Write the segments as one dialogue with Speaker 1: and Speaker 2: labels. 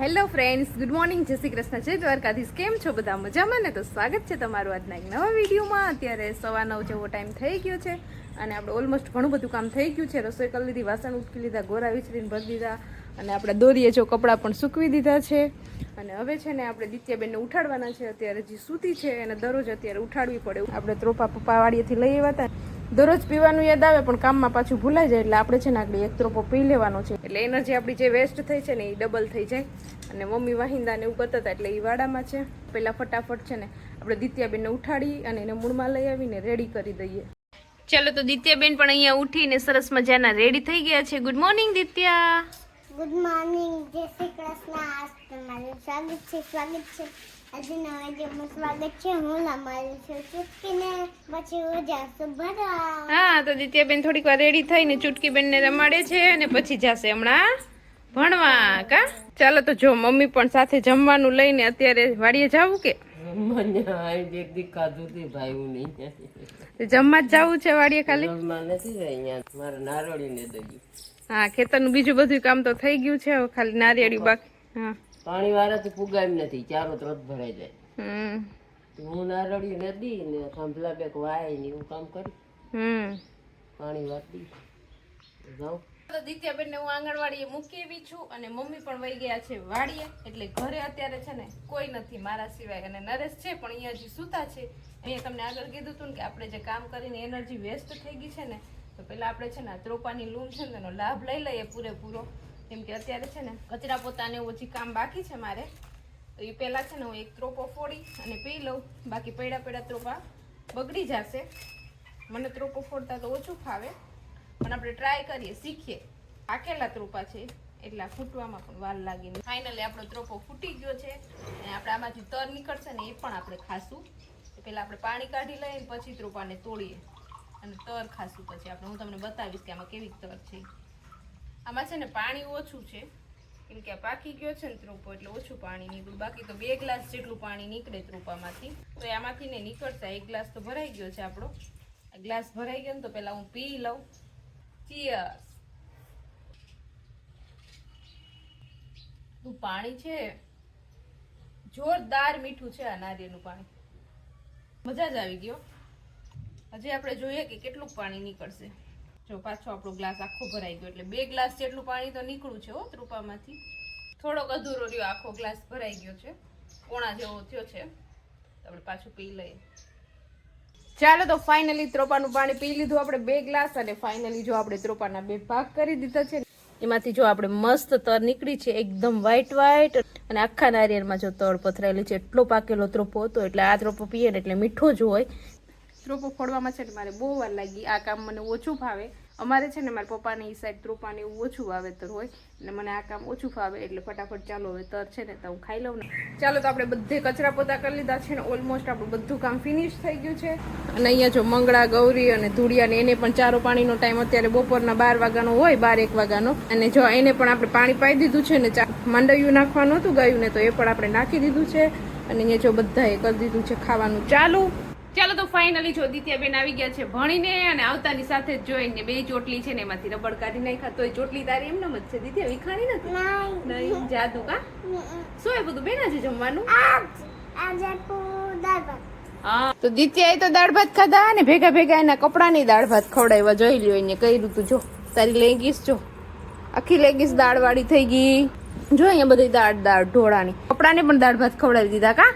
Speaker 1: Hello friends, good morning. જય શ્રી કૃષ્ણ. જય દ્વારકાધીશ. કેમ છો બધા મજામાં ને? તો સ્વાગત છે તમારું આજના એક નવા વિડીયોમાં. અત્યારે સવા નવ જેવો ટાઈમ થઈ ગયો છે અને આપણે ઓલમોસ્ટ ઘણું બધું કામ થઈ ગયું છે. રસોઈ કરી લીધી, વાસણ ઉટકી લીધા, ગોરા વિચરીને ભરી દીધા અને આપણે દોરીએ જો કપડાં પણ સૂકવી દીધા છે. અને હવે છે ને આપણે દિત્યાબેનને ઉઠાડવાના છે. અત્યારે જે સૂતી છે એને દરરોજ અત્યારે ઉઠાડવી પડે. આપણે ત્રોપા પપ્પા વાડીએથી લઈ આવ્યા હતા. દરરોજ પીવાનું યાદ આવે પણ કામમાં પાછું ભૂલાઈ જાય એટલે આપણે છે ને આગળ એક ત્રોપો પી લેવાનો છે. એટલે એનર્જી આપણી જે વેસ્ટ થઈ છે ને એ ડબલ થઈ જાય. અને મમ્મી વાહિંદા ને એવું કરતા હતા એટલે એ વાડામાં છે. પહેલાં ફટાફટ છે ને આપણે દિત્યાબેનને ઉઠાડી અને એને મૂળમાં લઈ આવીને રેડી કરી દઈએ. ચાલો તો દિત્યાબેન પણ અહીંયા ઉઠીને સરસ મજાના રેડી થઈ ગયા છે. Good morning Ditya.
Speaker 2: Good morning જય શ્રી કૃષ્ણ. સ્વાગત છે સ્વાગત છે. આજે નવા વિડીયોમાં સ્વાગત છે. હું લમારી છું. ચૂટકીને પછી હું જાસુ. ભરવા
Speaker 1: હા તો દિત્યાબેન થોડીક વાર રેડી થઈને ચૂટકીબેનને રમાડે છે અને પછી જશે હમણાં ભણવા. કા? ચાલો તો જો મમ્મી પણ સાથે જમવાનું લઈને અત્યારે વાડીએ જાવું કે? જમવા જ જાવું છે વાડીએ ખાલી?
Speaker 3: ઘરમાં નથી ને અહીંયા. મારે નારોડીને દઈ.
Speaker 1: હા ખેતરનું બીજું બધું કામ તો થઈ ગયું છે. હવે ખાલી નારિયેળી બાકી. હા.
Speaker 3: પાણી વાળાથી પુગાય એમ નથી ચારો તરત ભરાઈ જાય.
Speaker 1: હમ.
Speaker 3: હું નારળી નદી ને થાંભલા બેક વાય ને એવું કામ કરી.
Speaker 1: હમ.
Speaker 3: પાણી વાળી જાઉં.
Speaker 1: તો દિત્યાબેન ને હું આંગણવાડીએ મૂકી એવી છું અને મમ્મી પણ વહી ગયા છે વાડીએ એટલે ઘરે અત્યારે છે ને કોઈ નથી મારા સિવાય. અને નરેશ છે પણ અહીંયા હજી સૂતા છે. અહીંયા તમને આગળ કીધું હતું ને કે આપણે જે કામ કરીને એનર્જી વેસ્ટ થઈ ગઈ છે ને તો પેલા આપણે છે ને આ ત્રોપાની લૂમ છે ને એનો લાભ લઈ લઈએ પૂરેપૂરો. કેમ કે અત્યારે છે ને કચરા પોતાને એવું હજી કામ બાકી છે મારે. તો એ પહેલાં છે ને હું એક ત્રોપો ફોડી અને પી લઉં. બાકી પૈડા પૈડા ત્રોપા બગડી જશે. મને ત્રોપો ફોડતા તો ઓછું ફાવે. પણ આપણે ટ્રાય કરીએ, શીખીએ. આખેલા ત્રોપા છે એટલા ફૂટવામાં પણ વાર લાગી ફાઇનલી આપણો ત્રોપો ફૂટી ગયો છે. અને આપણે આમાંથી તર નીકળશે ને એ પણ આપણે ખાશું. પહેલા આપણે પાણી કાઢી લઈએ પછી ત્રોપાને તોડીએ. અને તર ખાશું પછી આપણે. હું તમને બતાવીશ કે આમાં કેવી તર છે. આમાં છે ને પાણી ઓછું છે. કેમ કે આ પાકી ગયો છે ને ત્રુપો, એટલે ઓછું પાણી નીકળ્યું. બાકી તો બે ગ્લાસ જેટલું પાણી નીકળે ત્રુપામાંથી. તો આમાંથી ને નીકળતા એક ગ્લાસ તો ભરાઈ ગયો છે આપણો. ગ્લાસ ભરાઈ ગયો ને તો પહેલાં હું પી લઉં. ચીયર્સ તું પાણી છે. જોરદાર મીઠું છે આ નારિયેળનું પાણી. મજા જ આવી ગયો હજી આપણે જોઈએ કે કેટલું પાણી નીકળશે. જો પાછો આપણો ગ્લાસ આખો ભરાઈ ગયો, એટલે બે ગ્લાસ જેટલું પાણી તો નીકળું છે હો ત્રુપામાંથી થોડોક અધૂરો રહ્યો આખો ગ્લાસ ભરાઈ ગયો છે. કોણા જેવો થયો છે. આપણે પાછું પી લઈએ. ચાલો તો ફાઇનલી ત્રોપાનું પાણી પી લીધું. આપણે બે ગ્લાસ અને ફાઇનલી જો આપણે ત્રોપાના બે ભાગ કરી દીધા છે. એમાંથી જો આપણે મસ્ત તર નીકળી છે, એકદમ વ્હાઈટ વ્હાઈટ અને આખા નારિયેળમાં જો તળ પથરાયેલી છે, એટલો પાકેલો ત્રોપો હતો, એટલે આ ત્રોપો પીએ ને એટલે મીઠો જ હોય. ત્રોપો ફોડવામાં છે ને મારે બહુ વાર લાગી. આ કામ મને ઓછું ફાવે. અમારે છે ને મારા પપ્પાને એ સાઈડ ત્રોપાને એવું ઓછું વાવેતર હોય અને મને આ કામ ઓછું ફાવે એટલે ફટાફટ ચાલો હવે તર છે ને તો હું ખાઈ લઉં ને. ચાલો તો આપણે બધે કચરા પોતા કરી લીધા છે ને ઓલમોસ્ટ આપણું બધું કામ ફિનિશ થઈ ગયું છે. અને અહીંયા જો મંગળા, ગૌરી અને ધૂળિયાને એને પણ ચારો પાણીનો ટાઈમ અત્યારે બપોરના બાર વાગ્યાનો હોય, બાર એક વાગ્યાનો. અને જો એને પણ આપણે પાણી પાઈ દીધું છે ને માંડવિયું નાખવાનું હતું ગયું ને તો એ પણ આપણે નાખી દીધું છે. અને અહીંયા જો બધાએ કરી દીધું છે ખાવાનું. ચાલુ ચાલો તો ફાઇનલી જો દિત્યાબેન આવી ગયા છે ભણીને અને આવતાની સાથે જ જોઈને બે ચોટલી છે ને એમાંથી રબડ કાઢી નાખ્યા. તો એ ચોટલી તારી એમ જ છે દિત્યા વિખાણી નથી? નહીં. જાદુ કા? શું એ બધું બેન આજે જમવાનું? તો દિત્યાએ તો દાળ ભાત ખાધા ને ભેગા ભેગા એના કપડાની દાળ ભાત ખવડાવ્યા. જોઈ લ્યો એને કઈ તું જો તારી લેગીસ જો. આખી લેગીસ દાળ વાળી થઈ ગઈ. જો અહીંયા બધી દાળ દાળ ઢોળાની. કપડાને પણ દાળ ભાત ખવડાવી દીધા કા?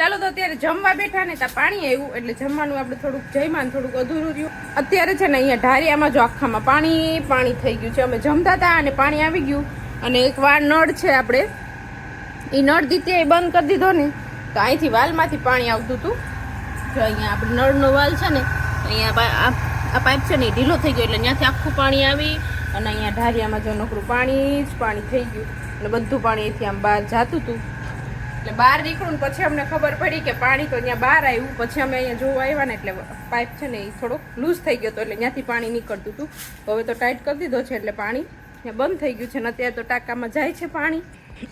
Speaker 1: ચાલો તો અત્યારે જમવા બેઠા ને ત્યાં પાણી આવ્યું, એટલે જમવાનું આપણે થોડુંક જઈમાં થોડુંક અધૂરું રહ્યું. અત્યારે છે ને અહીંયા ઢારિયામાં જો આખામાં પાણી પાણી થઈ ગયું છે. અમે જમતા હતા અને પાણી આવી ગયું. અને એક વાર નળ છે આપણે. એ નળ દીતે બંધ કરી દીધો ને, તો અહીંથી વાલમાંથી પાણી આવતું હતું. જો અહીંયા આપણે નળનો વાલ છે ને, અહીંયા આ પાઇપ છે ને એ ઢીલો થઈ ગયો, એટલે ત્યાંથી આખું પાણી આવી અને અહીંયા ઢારિયામાં જો નકરું પાણી જ પાણી થઈ ગયું. અને બધું પાણી અહીંથી આમ બહાર જાતું હતું. એટલે બહાર નીકળું ને પછી અમને ખબર પડી કે પાણી તો ત્યાં બહાર આવ્યું. પછી અમે અહીંયા જોવા આવ્યા ને એટલે પાઇપ છે ને એ થોડોક લૂઝ થઈ ગયો હતો એટલે ત્યાંથી પાણી નીકળતું હતું. હવે તો ટાઈટ કરી દીધો છે એટલે પાણી બંધ થઈ ગયું છે ને અત્યારે તો ટાંકામાં જાય છે પાણી.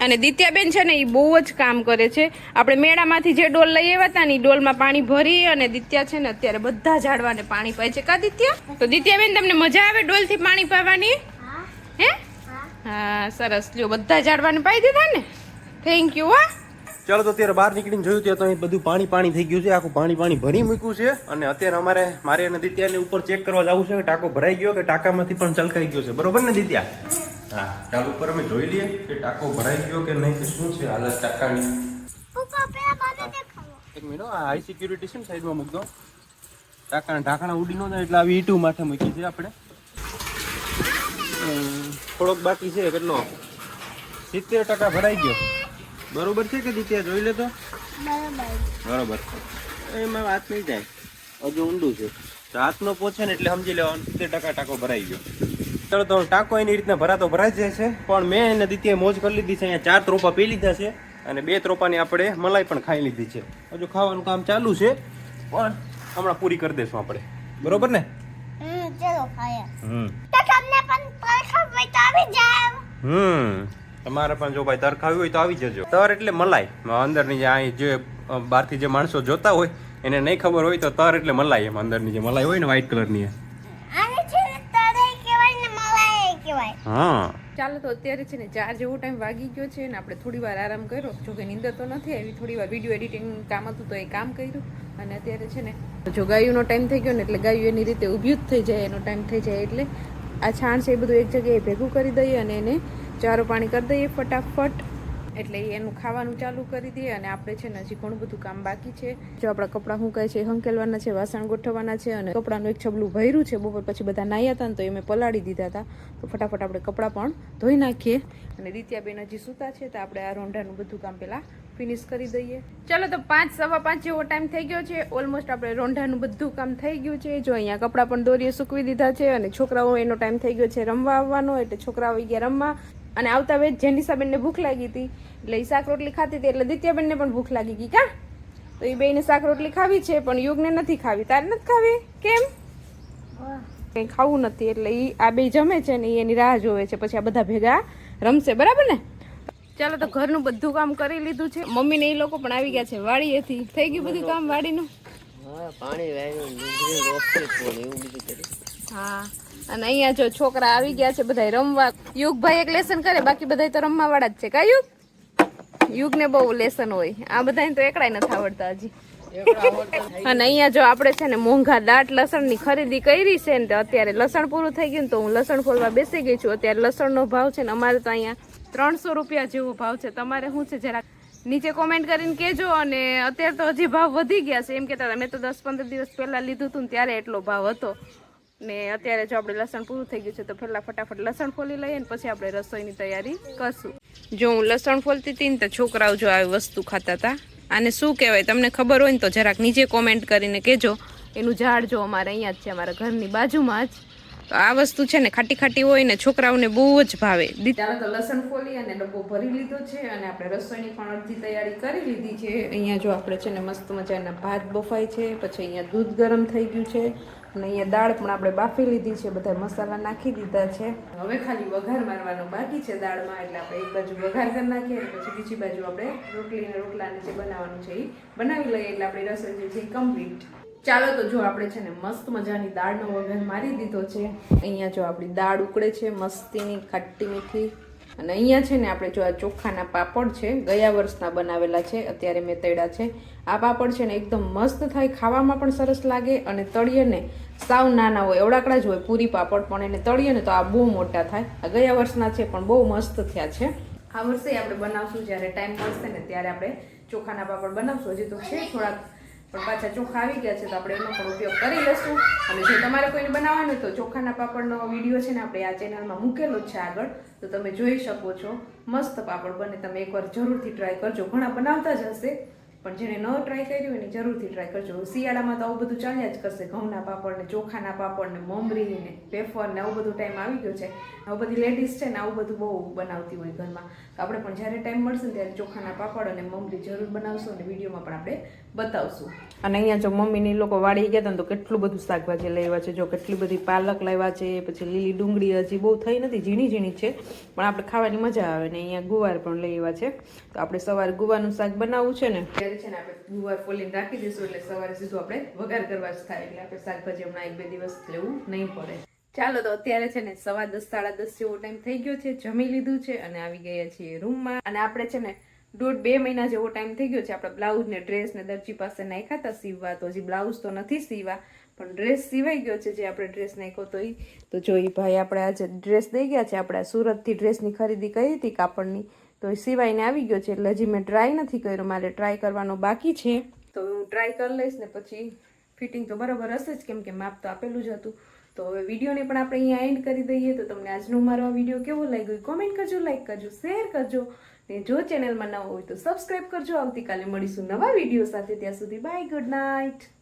Speaker 1: અને દિત્યાબેન છે ને એ બહુ જ કામ કરે છે. આપણે મેળામાંથી જે ડોલ લઈ આવ્યા હતા ને એ ડોલમાં પાણી ભરી અને દિત્યા છે ને અત્યારે બધા ઝાડવાને પાણી પાય છે. કા દિત્યા? તો દિત્યાબેન તમને મજા આવે ડોલથી પાણી પાવાની?
Speaker 2: હે.
Speaker 1: હા?
Speaker 2: હા.
Speaker 1: સરસ. લ્યો બધા ઝાડવાને પાઈ દીધા ને? થેન્ક યુ હા.
Speaker 4: ચાલો તો અત્યારે બહાર નીકળીને જોયું ત્યાં તો અહીં બધું પાણી પાણી થઈ ગયું છે આખું પાણી પાણી ભરી મૂક્યું છે. અને અત્યારે અમારે મારે અને દિત્યાને ઉપર ચેક કરવા જવું છે કે ટાંકો ભરાઈ ગયો કે ટાંકામાંથી પણ ચલકાઈ ગયો છે. બરોબર ને દિત્યા? હા ચાલ ઉપર અમે જોઈ લઈએ કે ટાંકો ભરાઈ ગયો કે નહીં કે શું છે હાલત ટાંકાની. એક મિનિટ આ હાઈ સિક્યુરિટી છે ને સાઈડમાં મૂક દો. ટાંકાના ઢાંકણા ઉડી ન જાય એટલે આવી ઈટું માથે મૂકી છે આપણે. થોડોક બાકી છે કેટલો? સિત્તેર ટકા ભરાઈ ગયો. બરોબર છે કે દીત્યા જોઈ લે તો
Speaker 2: બરોબર.
Speaker 4: એમાં વાત નહીં જાય હજુ ઊંડું છે. તો હાથનો પોછે ને એટલે સમજી લેવાનું. સિત્તેર ટકા ટાંકો ભરાઈ ગયો. ચાલો તો ટાંકો એની રીતના ભરાતો ભરાઈ જાય છે. પણ મેં એને દિત્યાએ મોજ કરી લીધી છે. અહીંયા ચાર ત્રોપા પી લીધા છે. અને બે ત્રોપાની આપણે મલાઈ પણ ખાઈ લીધી છે. હજુ ખાવાનું કામ ચાલુ છે. પણ હમણાં પૂરી કરી દઈશું આપણે. બરોબર ને?
Speaker 2: હમ ચાલો ખાયા.
Speaker 4: હમ.
Speaker 2: તો તમને પણ પરખા હોય જાવ
Speaker 4: હમ. તમારે પણ જો ભાઈ તર ખાવી હોય તો આવી જજો. તર એટલે મલાઈ. અંદરની જે અહીં જે બહારથી જે માણસો જોતા હોય એને નહીં ખબર હોય તો તર એટલે મલાઈ એમ. અંદરની જે મલાઈ હોય ને વ્હાઈટ કલરની એ.
Speaker 2: આને છે ને તરે કહેવાય ને મલાઈ કહેવાય.
Speaker 4: હા.
Speaker 1: ચાલો તો અત્યારે છે ને ચાર જેવો ટાઈમ વાગી ગયો છે ને આપણે થોડી વાર આરામ કર્યો. જો કે નીંદર તો નથી આવી થોડી વાર વીડિયો એડિટિંગ કામ હતું તો એ કામ કર્યું. અને અત્યારે છે ને જો ગાયુંનો ટાઈમ થઈ ગયો ને એટલે ગાયું એની રીતે ઊભી જ થઈ જાય એનો ટાઈમ થઈ જાય એટલે આ છાણ છે એ બધું એક જગ્યાએ ભેગું કરી દઈએ અને એને ચારો પાણી કરી દઈએ ફટાફટ. એટલે એનું ખાવાનું ચાલુ કરી દઈએ અને આપણે છે ને હજી ઘણું બધું કામ બાકી છે. જો આપણા કપડાં શું કહે છે, હંકેલવાના છે, વાસણ ગોઠવવાના છે અને કપડાનું એક છબલું ભર્યું છે. બપોર પછી બધા નાહ્યા હતા ને તો એ મેં પલાળી દીધા હતા. તો ફટાફટ આપણે કપડાં પણ ધોઈ નાખીએ. અને દિત્યાબેન હજી સૂતા છે, તો આપણે આ રોંઢાનું બધું કામ પહેલાં ફિનિશ કરી દઈએ. ચાલો તો પાંચ સવા પાંચ જેવો ટાઈમ થઈ ગયો છે. ઓલમોસ્ટ આપણે રોંઢાનું બધું કામ થઈ ગયું છે. જો અહીંયા કપડાં પણ દોરીએ સૂકવી દીધા છે અને છોકરાઓ એનો ટાઈમ થઈ ગયો છે રમવા આવવાનો એટલે છોકરાઓ આવી ગયા રમવા. અને આવતા વેજ જેનિસાબેનને ભૂખ લાગી હતી. એટલે એ શાક રોટલી ખાતી હતી એટલે દિત્યાબેનને પણ ભૂખ લાગી ગઈ કા? તો એ બેને શાક રોટલી ખાવી છે પણ યુગને નથી ખાવી. તારે નથી ખાવી? કેમ? કંઈ ખાવું નથી એટલે એ આ બે જમે છે ને એની રાહ જોવે છે. પછી આ બધા ભેગા રમશે બરાબર ને? ચાલો તો ઘરનું બધું કામ કરી લીધું છે. મમ્મી ને એ લોકો પણ આવી ગયા છે. વાડીએથી. થઈ ગયું બધું કામ વાડીનું?
Speaker 3: હા
Speaker 1: અને અહીંયા જો છોકરા આવી ગયા છે બધા રમવા. યુગભાઈ એક લેસન કરે બાકી બધા તો રમવા વાળા જ છે. કા યુગ? યુગને બહુ લેસન હોય. આ બધાને તો એકડાય નથી આવડતા હજી. અને અહીંયા જો આપણે છે ને મોંઘા દાટ લસણની ખરીદી કરી છે ને અત્યારે લસણ પૂરું થઈ ગયું ને તો હું લસણ ફોલવા બેસી ગઈ છું. અત્યારે લસણનો ભાવ છે ને અમારે તો અહીંયા ત્રણસો રૂપિયા જેવો ભાવ છે. તમારે શું છે? જરાક નીચે કોમેન્ટ કરીને કહેજો અને અત્યારે તો હજી ભાવ વધી ગયા છે. એમ કહેતા હતા, મેં તો દસ પંદર દિવસ પહેલાં લીધું હતું ને ત્યારે એટલો ભાવ હતો. ને અત્યારે જો આપણે લસણ પૂરું થઈ ગયું છે, તો પહેલાં ફટાફટ લસણ ફોલી લઈએ ને પછી આપણે રસોઈની તૈયારી કરશું. જો હું લસણ ફોલતી હતી ને તો છોકરાઓ જો આવી વસ્તુ ખાતા હતા. આને શું કહેવાય? તમને ખબર હોય ને તો જરાક નીચે કોમેન્ટ કરીને કહેજો. એનું ઝાડ જો અમારે અહીંયા જ છે, અમારા ઘરની બાજુમાં જ. તો આ વસ્તુ છે ને ખાટી ખાટી હોય ને છોકરાઓને બહુ જ ભાવે. ત્યારે તો લસણ ફોલી અને ડબ્બો ભરી લીધો છે અને આપણે રસોઈની પણ અડધી તૈયારી કરી લીધી છે. અહીંયા જો આપણે છે ને મસ્ત મજાના ભાત બફાય છે, પછી અહીંયા દૂધ ગરમ થઈ ગયું છે અને અહીંયા દાળ પણ આપણે બાફી લીધી છે, બધા મસાલા નાખી દીધા છે. હવે ખાલી વઘાર મારવાનો બાકી છે દાળમાં, એટલે આપણે એક બાજુ વઘાર કરી નાખીએ પછી બીજી બાજુ આપણે રોટલી અને રોટલાને જે બનાવવાનું છે એ બનાવી લઈએ, એટલે આપણી રસોઈ જે છે કમ્પ્લીટ ચાલો તો જો આપણે છે ને મસ્ત મજાની દાળનો વઘાર મારી દીધો છે. અહીંયા જો આપણી દાળ ઉકળે છે, મસ્તીની ખાટી મીઠી. અને અહીંયા છે ને આપણે જો આ ચોખાના પાપડ છે, ગયા વર્ષના બનાવેલા છે, અત્યારે મેં તળ્યા છે. આ પાપડ છે ને એકદમ મસ્ત થાય, ખાવામાં પણ સરસ લાગે અને તળીએ સાવ નાના હોય, એવડાકડા જ હોય પૂરી પાપડ, પણ એને તળીએ ને તો આ બહુ મોટા થાય. આ ગયા વર્ષના છે, પણ બહુ મસ્ત થયા છે. આ વર્ષે આપણે બનાવશું, જ્યારે ટાઈમ મળશે ને ત્યારે આપણે ચોખાના પાપડ બનાવશું. હજી તો છે થોડાક પણ પાછા ચોખા આવી ગયા છે તો આપણે એનો પણ ઉપયોગ કરી લઈશું. અને જો તમારે કોઈને બનાવવાનું તો ચોખાના પાપડનો વીડિયો છે ને આપણે આ ચેનલમાં મૂકેલો છે આગળ. તો તમે જોઈ શકો છો. મસ્ત પાપડ બને. તમે એકવાર જરૂરથી ટ્રાય કરજો. ઘણા બનાવતા જ હશે. પણ જેને ન ટ્રાય કર્યું એની જરૂરથી ટ્રાય કરજો. શિયાળામાં તો આવું બધું ચાલ્યા જ કરશે. ઘઉંના પાપડ ને ચોખાના પાપડ ને મમરી ને પેફર ને આવું બધું ટાઈમ આવી ગયો છે. આવું બધી લેડીઝ છે ને આવું બધું બહુ બનાવતી હોય ઘરમાં. તો આપણે પણ જ્યારે ટાઈમ મળશે ને ત્યારે ચોખાના પાપડ અને મમરી જરૂર બનાવશું અને વિડીયોમાં પણ આપણે બતાવશું. અને અહીંયા જો મમ્મીને લોકો વાળી ગયા હતા તો કેટલું બધું શાકભાજી લાવ્યા છે, જો કેટલી બધી પાલક લાવ્યા છે, પછી લીલી ડુંગળી હજી બહુ થઈ નથી, ઝીણી ઝીણી છે, પણ આપણે ખાવાની મજા આવે ને અહીંયા ગુવાર પણ લઈ આવ્યા છે. તો આપણે સવારે ગુવારનું શાક બનાવવું છે ને. ત્યારે છે ને આપણે ગુવાર ફોલીને રાખી દઈશું એટલે સવારે સીધું આપણે વઘાર કરવા જ થાય. એટલે આપણે શાકભાજી હમણાં એક બે દિવસ લેવું નહીં પડે. ચાલો તો અત્યારે છે ને સવા દસ, સાડા દસ જેવો ટાઈમ થઈ ગયો છે. જમી લીધું છે અને આવી ગયા છીએ રૂમમાં. અને આપણે છે ને દોઢ બે મહિના જેવો ટાઈમ થઈ ગયો છે. આપણા બ્લાઉઝ ને ડ્રેસ ને દરજી પાસે નાખ્યા હતા સીવવા. તો હજી બ્લાઉઝ તો નથી સીવા, પણ ડ્રેસ સીવાઈ ગયો છે જે આપણે ડ્રેસ નાખ્યો તો એ તો જો એ ભાઈ આપણે આજે ડ્રેસ દઈ ગયા છે. આપણે સુરતથી ડ્રેસની ખરીદી કરી હતી કાપડની. તો એ સિવાયને આવી ગયો છે, એટલે હજી મેં ટ્રાય નથી કર્યો, મારે ટ્રાય કરવાનો બાકી છે. તો હું ટ્રાય કરી લઈશ ને પછી ફિટિંગ તો બરાબર હશે જ, કેમ કે માપ તો આપેલું જ હતું. તો હવે વિડીયોને પણ આપણે અહીંયા એન્ડ કરી દઈએ. તો તમને આજનો મારો આ વીડિયો કેવો લાગ્યો કોમેન્ટ કરજો લાઈક કરજો શેર કરજો. ને જો ચેનલમાં નવો હોય તો સબસ્ક્રાઈબ કરજો. આવતીકાલે મળીશું નવા વીડિયો સાથે. ત્યાં સુધી બાય ગુડ નાઇટ